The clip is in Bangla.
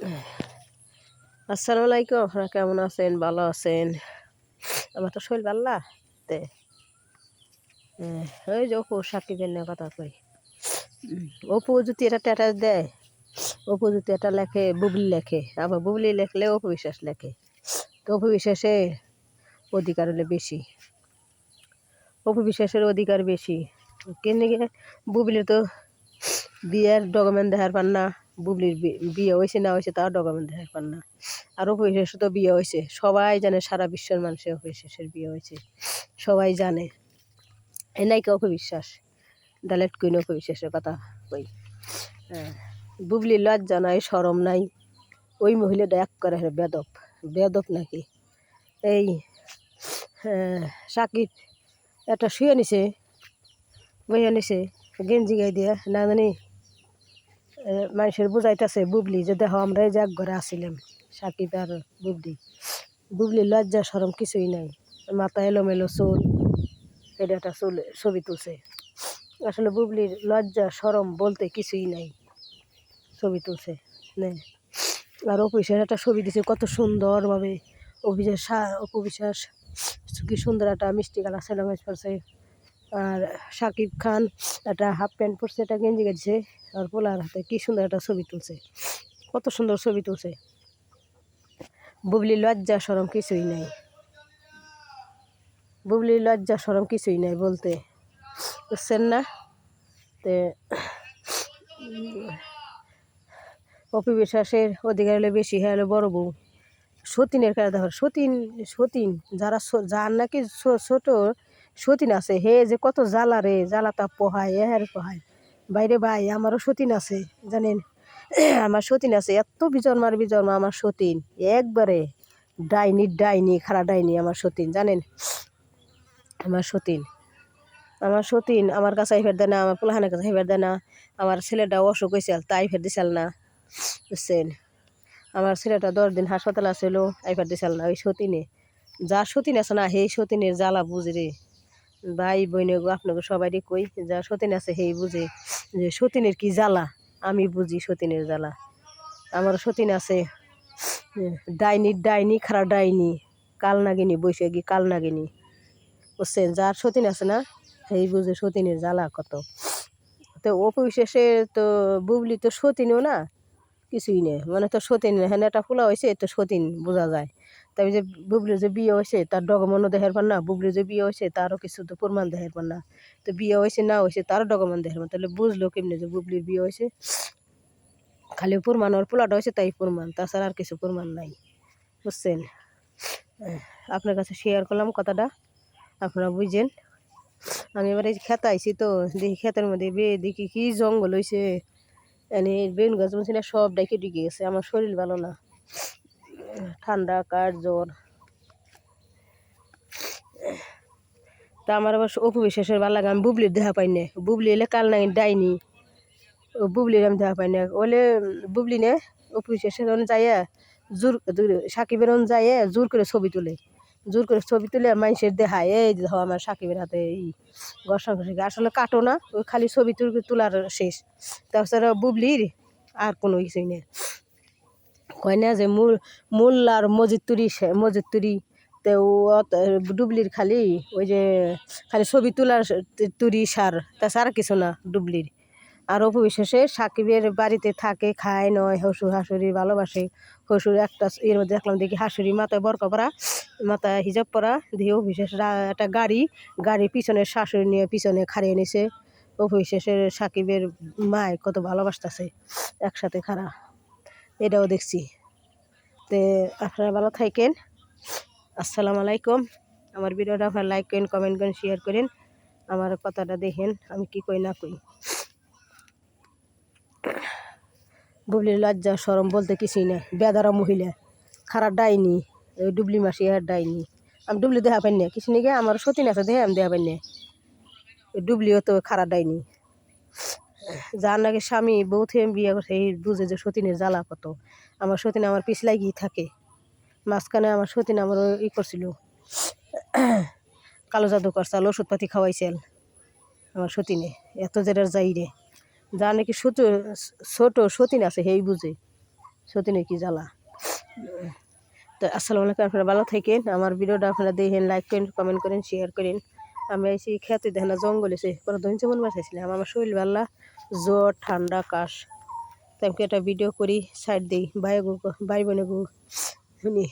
আসসালামু আলাইকুম, আপনারা কেমন আছেন? ভালো আছেন? আমার তো শরীর ভাল্লা তে ওই যে অপু সাকিবের নিয়ে কথা কই। অপু যদি এটা ট্যাটাস দেয়, অপু যদি এটা লেখে, বুবলি লেখে, আবার বুবলি লেখলে অপু বিশ্বাস লেখে। তো অপু বিশ্বাসে অধিকার হলে বেশি। অপু বিশ্বাসের অধিকার বেশি। কেন গিয়ে বুবলির তো বিয়ের ডকুমেন্ট দেখার পান না। বুবলির বিয়ে হয়েছে না হয়েছে তাও ডকুমেন্ট দেখার না। আর অপবিশ্বাসের তো বিয়ে হয়েছে। সবাই জানে সারা বিশ্বের মানুষের অপবিশ্বাসের বিয়ে হয়েছে। সবাই জানে। এ নাই কি অপবিশ্বাস ডাইলেক্ট কইন অপবিশ্বাসের কথা কই। হ্যাঁ বুবলির লজ্জা নাই সরম নাই। ওই মহিলাটা এক করে হ্যাঁ বেদব। বেদব নাকি? এই হ্যাঁ, সাকিব একটা শুয়ে নিছে। বইয়া নিছে। গেঞ্জি গাই দিয়ে না জানি। মানুষের বুঝাইতেছে, বুবলি, যে দেখো আমরা এই যে এক ঘরে আসিলাম, সাকিব আর বুবলি। বুবলি লজ্জা সরম কিছুই নাই। মাথা এলোমেলো চুল এটা একটা চুল, ছবি তুলছে। আসলে বুবলির লজ্জা সরম বলতে কিছুই নাই, ছবি তুলছে নে আর অফিসের একটা ছবি দিছে, কত সুন্দরভাবে। অফিসের সা অপবিশ্বাস কি সুন্দর একটা মিষ্টি কালার, সেলামেজ পরছে। আর সাকিব খান একটা হাফ প্যান্ট পরছে, একটা গেঞ্জি গেছে আর পোলার হাতে কি সুন্দর একটা ছবি তুলছে, কত সুন্দর ছবি তুলছে। বুবলি লজ্জা, সরম কিছুই নাই। বুবলি লজ্জা, সরম কিছুই নাই বলতে। বুঝছেন না? তে, অপি বিশ্বাসের অধিকার হলে বেশি হ্যাঁ হলো বড় বউ। সতীনের কাছে দেখো সতীন সতীন, যারা যার নাকি ছোট সতীন আছে। হে যে কত জ্বালা রে জ্বালা তা পোহায় এর পোহায়। বাইরে ভাই, আমারও সতীন আছে, জানেন? আমার সতীন আছে, এত বিজন্মার বিজন্মা আমার সতীন। একবারে ডাইনি ডাইনি খারা ডাইনি আমার সতীন, জানেন? আমার সতীন। আমার সতীন, আমার কাছে ফের দেয় না আমার পোলাহানের কাছে ফের দেয় না আমার ছেলেটা অসুখ হয়েছিল তাই ফের দিছিল না, বুঝছেন? আমার ছেলেটা দশ দিন হাসপাতালে আসছিল আইফার দিছিল না, ওই সতীনে। যা সতীন আছে না, সেই সতীনের জ্বালা বুঝে রে। ভাই বইনে গো, আপনাকে সবাই কই, যা সতীন আছে সেই বুঝে যে সতীনের কি জ্বালা? আমি বুঝি সতীনের জ্বালা। আমার সতীন আছে ডাইনি ডাইনি খারাপ ডাইনি, কাল নাগিনি, বৈশাখী, কাল নাগিনি। বুঝছেন? যার সতীন আছে না সেই বুঝে সতীনের জ্বালা কত। তো অপবিশ্বাসে তো বুবলি তো সতীনও না, কিছুই নেই। মানে তো সতীন হ্যাঁ একটা ফুলা হয়েছে তো সতীন বোঝা যায়। তবে যে বুবলির যে বিয়ে হয়েছে, তার ডকুমেন্টও দেখার পার না বুবলির যে বিয়ে হয়েছে, তারও কিছু তো প্রমাণ দেখার পার না তো বিয়ে হয়েছে, না হয়েছে, তারও ডকুমেন্ট দেখার পার তাহলে বুঝলো কেমনি যে বুবলির বিয়ে হয়েছে? খালি প্রমাণ, ওর পোলাটা হয়েছে তাই প্রমাণ, তাছাড়া আর কিছু প্রমাণ নাই। বুঝছেন? আপনার কাছে শেয়ার করলাম কথাটা, আপনারা বুঝছেন আমি এবার এই খেতে আইছি তো, দেখি ক্ষেতের মধ্যে বে, দেখি কি জঙ্গল হয়েছে এনে বেগুন গাছ বলছি না সব ডাইকে ঢুকে গেছে, আমার শরীর ভালো না। ঠান্ডা, কার জ্বর। তা আমার আবার অপু বিশ্বাসের ভালো লাগে, আমি বুবলির দেখা পাই না বুবলি এলে কাল নাই ডাইনি ও বুবলির আমি দেখা পাই না ওলে বুবলি নে অপু বিশ্বাসের ওনে যাইয়া জোর সাকিবের ওন যাইয়া জোর করে ছবি তুলে। জোর করে ছবি তুলে মানুষের দেখায় এই দেখো আমার সাকিবের হাতে এই ঘর সংসার আসলে কাটো না, ওই খালি ছবি তুল- তোলার শেষ। তাছাড়া বুবলির আর কোনো কিছুই নেই। কয় না যে মূল মূল আর মজিদ তুরি মজিদ তুরি তো ডুবলির খালি, ওই যে খালি ছবি তোলার তুরি সার তাছাড়া কিছু না ডুবলির। আর অপবিশ্বাসে সাকিবের বাড়িতে থাকে, খায়, নয় হসুর হাসুরি ভালোবাসে। হসুর একটা এর মধ্যে দেখলাম, দেখি হাসুরি মাথায় বরকা পরা, মাথায় হিজাব পরা, দিয়ে অভিশেষ একটা গাড়ি গাড়ির পিছনে শাশুড়ি নিয়ে পিছনে খাড়িয়ে নিছে। অভিশেষের সাকিবের মায় কত ভালোবাসতেছে, একসাথে খাড়া। এটাও দেখছি। তে আপনারা ভালো থাকেন। আসসালামু আলাইকুম। আমার ভিডিওটা আপনার লাইক করেন কমেন্ট করেন শেয়ার করেন। আমার কথাটা দেখেন, আমি কি কই না কই বুবলির লজ্জা সরম বলতে কিছুই না বেদারা মহিলা, খারাপ ডাইনি, ওই ডুবলি মাসি আর ডাইনি। আমি ডুবলি দেখা পাই না কিছু নাকি আমার সতীন আছে দেখে আমি দেখা পাই না ডুবলিও তো খারাপ ডাইনি। যার নাকি স্বামী বউ থেকে বিয়ে করছে, এই বুঝে যে সতীনের জ্বালা কত। আমার সতীন আমার পিছলাই গিয়ে থাকে। মাঝখানে আমার সতীন আমার ই করছিল, কালো জাদু করছাল, ওষুধপাতি খাওয়াইছেন আমার সতীনে, এত জেরার যাই রে। যা নাকি সতী ছোট সতীন আছে, হেই বুঝে। সতীনে কি জ্বালা। তো আসসালামু আলাইকুম, আপনারা ভালো থাকেন। আমার ভিডিওটা আপনারা দেখেন লাইক করেন কমেন্ট করেন শেয়ার করেন। আমি এসে খেতে দেখেন জঙ্গলে, সে কোনো ধৈর্য মন বাসাইছিলাম আমার শরীর ভাল্লা। জ্বর ঠান্ডা কাশ তাকে একটা ভিডিও করি সাইড দিই ভাই গো ভাই বোনে গো শুনি